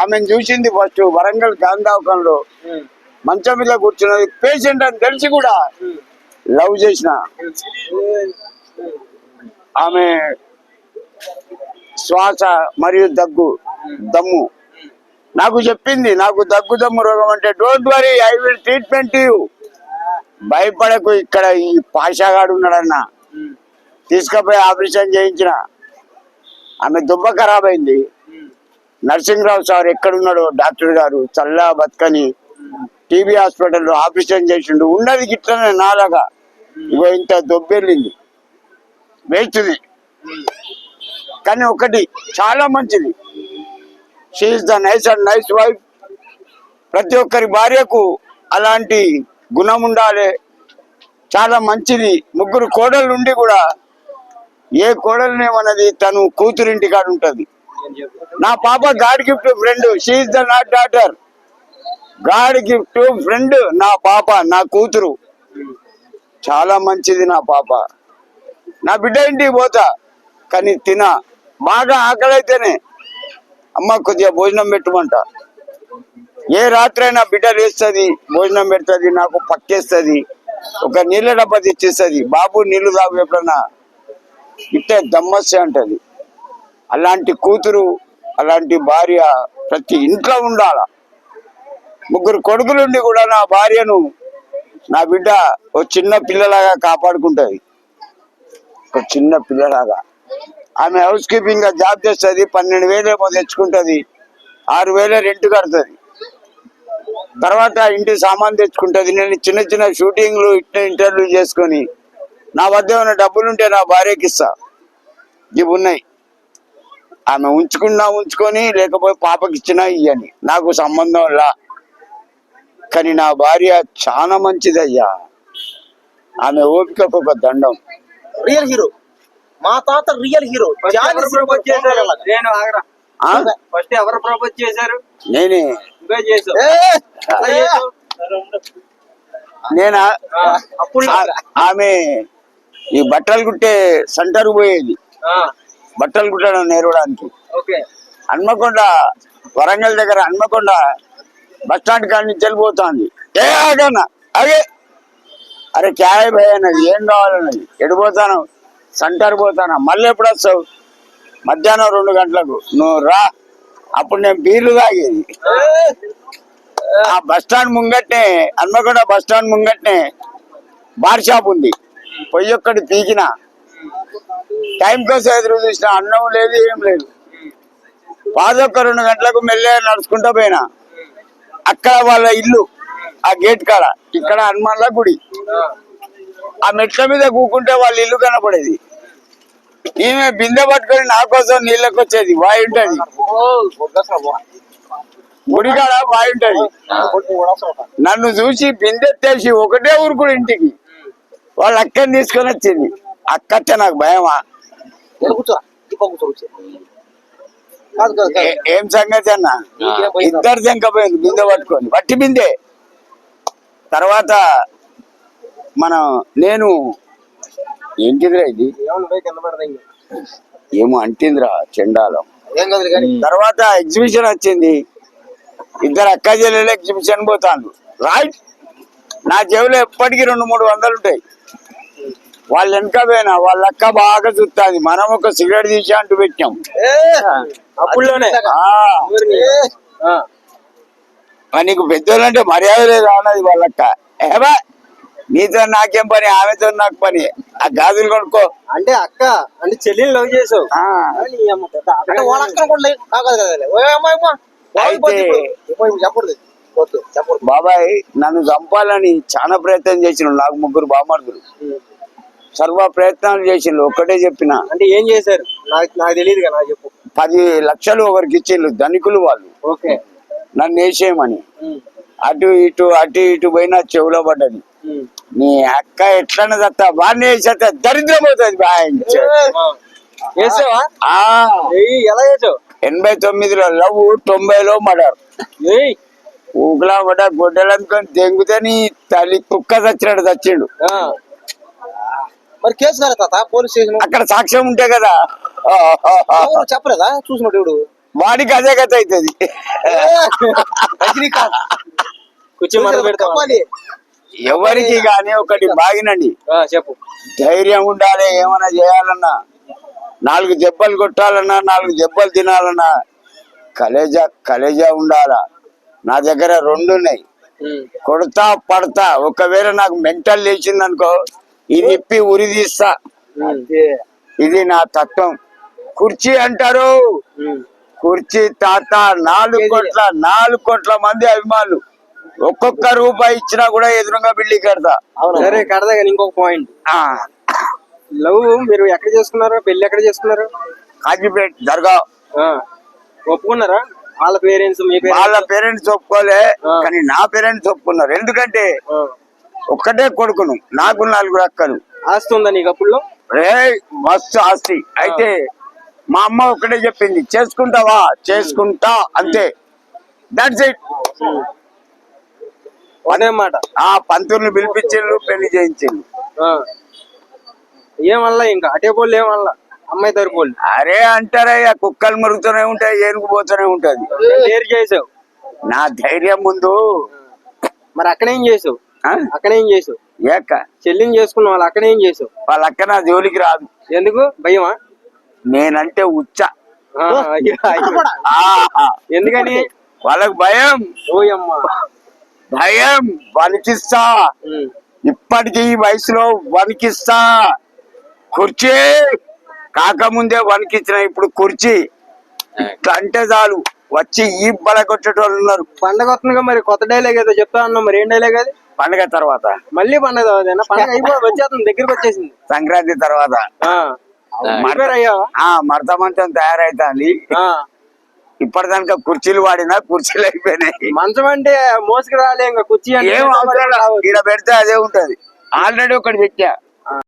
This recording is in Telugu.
ఆమెను చూసింది ఫస్ట్ వరంగల్ గాంధావకంలో మంచం మీద కూర్చున్నది. పేషెంట్ అని తెలిసి కూడా లవ్ చేసిన. ఆమె శ్వాస మరియు దగ్గు దమ్ము. నాకు చెప్పింది నాకు దగ్గు దమ్ము రోగం అంటే don't worry I will treatment you భయపడకు ఇక్కడ ఈ పాషాగాడు ఉన్నాడన్న. తీసుకుపోయి ఆపరేషన్ చేయించిన. ఆమె దుబ్బ ఖరాబ్ అయింది నరసింహరావు సార్ ఎక్కడున్నాడు డాక్టర్ గారు చల్లా బతకని టీబీ హాస్పిటల్లో ఆపరేషన్ చేసిండు. ఉన్నది గిట్లనే నాలాగా. ఇగో ఇంత దొబ్బెళ్ళింది. వేస్తుంది కానీ ఒకటి చాలా మంచిది. She's the nice and nice wife ప్రతి ఒక్కరి భార్యకు అలాంటి గుణం ఉండాలి. చాలా మంచిది. ముగ్గురు కోడళ్ళు ఉండి కూడా ఏ కోడలనేమన్నది తను కూతురింటి కాడు ఉంటుంది నా పాప god gift friend. She's the not daughter god gift friend నా పాప నా కూతురు. చాలా మంచిది నా పాప. నా బిడ్డ ఇంటికి పోతా కానీ తిన. బాగా ఆకలైతేనే అమ్మ కొద్దిగా భోజనం పెట్టమంట ఏ రాత్రైనా బిడ్డ లేస్తుంది భోజనం పెడుతుంది నాకు పక్కేస్తుంది ఒక నీళ్ళ డబ్బా తెచ్చేస్తుంది. బాబు నీళ్ళు తాగు ఎప్పుడన్నా? ఇట్టే దమ్మస్య అంటది. అలాంటి కూతురు అలాంటి భార్య ప్రతి ఇంట్లో ఉండాల? ముగ్గురు కొడుకులుండి కూడా నా భార్యను నా బిడ్డ ఓ చిన్న పిల్లలాగా కాపాడుకుంటుంది. ఒక చిన్న పిల్లలాగా. ఆమె హౌస్ కీపింగ్గా జాబ్ చేస్తుంది పన్నెండు వేలు ఏమో తెచ్చుకుంటుంది ఆరు వేలే రెంట్ కడుతుంది. తర్వాత ఇంటి సామాన్ తెచ్చుకుంటుంది నేను చిన్న చిన్న షూటింగ్లు ఇట్లా ఇంటర్వ్యూ చేసుకొని నా వద్ద ఉన్న డబ్బులుంటే నా భార్యకి ఇస్తా ఇవి ఉన్నాయి. ఆమె ఉంచుకున్నా ఉంచుకొని లేకపోతే పాపకి ఇచ్చినా ఇయ్యని. నాకు సంబంధం లా. కానీ నా భార్య చాలా మంచిదయ్యా. ఆమె ఓపికకు ఒక దండం. రియల్ హీరో మా తాత రియల్ హీరో నేను ఆగరా? ఫస్ట్ ఎవరు ప్రపోజ్ చేశారు? నేనే? నేనా? ఆమె ఈ బట్టలు కుట్టే సెంటర్ పోయేది. ఆ, బట్టలు కుట్టడం నేర్వడానికి. ఓకే. హన్మకొండ వరంగల్ దగ్గర హన్మకొండ బస్ స్టాండ్ కాడి నుంచి వెళ్ళిపోతుంది. ఏ ఆగన్నా అగే అరే క్యాయ్ భయ్ అన్నది ఏం కావాలన్నది ఎడిపోతాను సెంటర్ పోతాను మళ్ళీ ఎప్పుడు వస్తావు? మధ్యాహ్నం రెండు గంటలకు. నువ్వు రా అప్పుడు నేను బీర్లు తాగేది. ఆ బస్ స్టాండ్ ముంగట్నే హన్మకొండ బస్ స్టాండ్ ముంగట్నే బార్ షాప్ ఉంది. పొయ్యి ఒక్కటి పీకిన టైం కోసం ఎదురు చూసిన అన్నం లేదు ఏం లేదు. పాదొక్క రెండు గంటలకు మెల్లె నడుచుకుంటూ పోయినా. అక్కడ వాళ్ళ ఇల్లు ఆ గేట్ కాడ ఇక్కడ హనుమాన్ల గుడి. ఆ, మెట్ల మీద కూకుంటే వాళ్ళ ఇల్లు కనపడేది. ఈమె బిందె పట్టుకొని నా కోసం నీళ్ళకి వచ్చేది బాయి ఉంటది. గుడి కాడ బాయి ఉంటది. నన్ను చూసి బిందె తెలిసి ఒకటే ఊరుకుడు ఇంటికి. వాళ్ళ అక్కని తీసుకొని వచ్చింది. అక్కతే నాకు భయమా? ఏ- సంగతి అన్న? ఇద్దరు తెంకపోయింది బిందె పట్టుకొని. వట్టి బిందె. తర్వాత మనం నేను ఏంటిదిరా ఇది. ఏమో అంటిందిరా చెండాలం. తర్వాత ఎగ్జిబిషన్ వచ్చింది. ఇద్దరు అక్క చెల్లెలు ఎగ్జిబిషన్ పోతాను రైట్ నా చెవిలో ఎప్పటికీ రెండు మూడు వందలు ఉంటాయి. వాళ్ళ వెనక పోయినా వాళ్ళ అక్క బాగా చూస్తుంది మనం ఒక సిగరెట్ తీసి అంటూ పెట్టాం మరి నీకు పెద్దోళ్ళంటే మర్యాద లేదు అన్నది వాళ్ళక్క ఏబా నీతో నాకేం పని ఆమెతో నాకు పని. ఆ గాజులు కొనుక్కో. అంటే అక్క అంటే చెల్లిని లవ్ చేసావు. బాబాయ్ నన్ను చంపాలని చాలా ప్రయత్నం చేసిన నాకు ముగ్గురు బామర్దులు సర్వ ప్రయత్నాలు చేసిండ్రు ఒక్కటే చెప్పిన. అంటే ఏం చేశారు? నాకు నాకు తెలియదు కదా చెప్పు. పది లక్షలు ఒకరికి ఇచ్చిండ్రు ధనికులు వాళ్ళు. ఓకే. నన్ను వేసేయమని. అటు ఇటు అటు ఇటు పోయినా చెవులో పడ్డది. నీ అక్క ఎట్లనే తత్తా వాడిని వేసేస్తే దరిద్రం అవుతుంది బాయ్. చేసావా ఆ. ఏయ్, ఎలా చేసావు ఎనభై తొమ్మిదిలో లవ్ తొంభైలో మర్డర్. ఊగులా పడ్డ గొడ్డలు అనుకొని తెంగితే నీ తల్లి కుక్క చచ్చినట్టు చచ్చిండు. మరి కేసు కదా తాత పోలీస్ స్టేషన్ అక్కడ సాక్ష్యం ఉంటే కదా. ఎవరు చెప్పలేదా? చూసినట్టు ఇప్పుడు వాడికి అదే గత అవుతుంది రజనీకాంత్. కూర్చో. ఎవరికి కానీ ఒకటి బాగినండి. ఆ, చెప్పు. ధైర్యం ఉండాలి ఏమైనా చేయాలన్నా. నాలుగు దెబ్బలు కొట్టాలన్నా నాలుగు దెబ్బలు తినాలన్నా. కలేజా కలేజా ఉండాలా? నా దగ్గర రెండు ఉన్నాయి. కొడతా పడతా. ఒకవేళ నాకు మెంటల్ లేచింది అనుకో ఇది ఇప్పి ఉరి తీస్తా. ఇది నా తత్వం. కుర్చీ అంటారు. కుర్చీ తాత నాలుగు కోట్ల నాలుగు కోట్ల మంది అభిమానులు. ఒక్కొక్క రూపాయి ఇచ్చినా కూడా ఎదురుగా బిల్డింగ్ కడతా? సరే కడదా కానీ ఇంకొక పాయింట్ ఆ, లవ్ మీరు ఎక్కడ చేసుకున్నారు? పెళ్ళి ఎక్కడ చేసుకున్నారు? కాజీపేట్ దర్గా ఆ. ఒప్పుకున్నారా? వాళ్ళ పేరెంట్స్ మీ వాళ్ళ పేరెంట్స్ ఒప్పుకోలే. కానీ నా పేరెంట్స్ ఒప్పుకున్నారు. ఎందుకంటే ఒక్కటే కొడుకును. నాకు నలుగురు అక్కలు. ఆస్తి ఉందా నీకు అప్పుడు రే మస్తు ఆస్తి. అయితే మా అమ్మ ఒకటే చెప్పింది చేసుకుంటావా? చేసుకుంటా అంతే. దట్స్ ఇట్ అదే మాట. ఆ పంతుల్ని పిలిపించిండ్రు పెళ్ళి చేయించిండ్రు. ఆ. ఏమల్లా ఇంకా? అటే పోళ్ళు ఏమల్లా అమ్మాయి తరపోళ్ళు అరే అంటారయ్యా కుక్కలు మరుగుతూనే ఉంటాయి ఏనుగు పోతూనే ఉంటది. చేసావు? నా ధైర్యం ముందు. మరి అక్కడేం చేసావు? ఆ? అక్కడేం చేసావు? ఏక చెల్లిని చేసుకున్న వాళ్ళు అక్కడేం చేసావు? వాళ్ళ అక్క నా జోలికి రాదు. ఎందుకు? భయమా? నేనంటే ఉచ్చ. ఎందుకని? వాళ్ళకి భయం. ఓయమ్మ. భయం. వణికిస్తా. ఇప్పటికీ ఈ వయసులో వణికిస్తా. కుర్చీ. కాకముందే వణికించిన ఇప్పుడు కుర్చీ. ఇట్లా అంటే చాలు. వచ్చి ఈ బల కొట్టేటోళ్ళు ఉన్నారు. పండగ వస్తుందిగా మరి కొత్త డైలాగ్ ఏదో చెప్తా అన్నావు మరి ఏం డైలాగ్ అది? పండగ తర్వాత. మళ్ళీ పండగ అదేనా పండగ అయిపో వచ్చేస్తుంది దగ్గరికి వచ్చేసింది. సంక్రాంతి తర్వాత. మడత మంచం తయారైతుంది. ఆ. ఇప్పటిదానిక కుర్చీలు వాడినా కుర్చీలు అయిపోయినాయి. మంచం అంటే మోసుకు రాలే ఇంకా కుర్చీ అంటే. ఈడ పెడితే అదే ఉంటది. ఆల్రెడీ ఒకటి పెట్టా.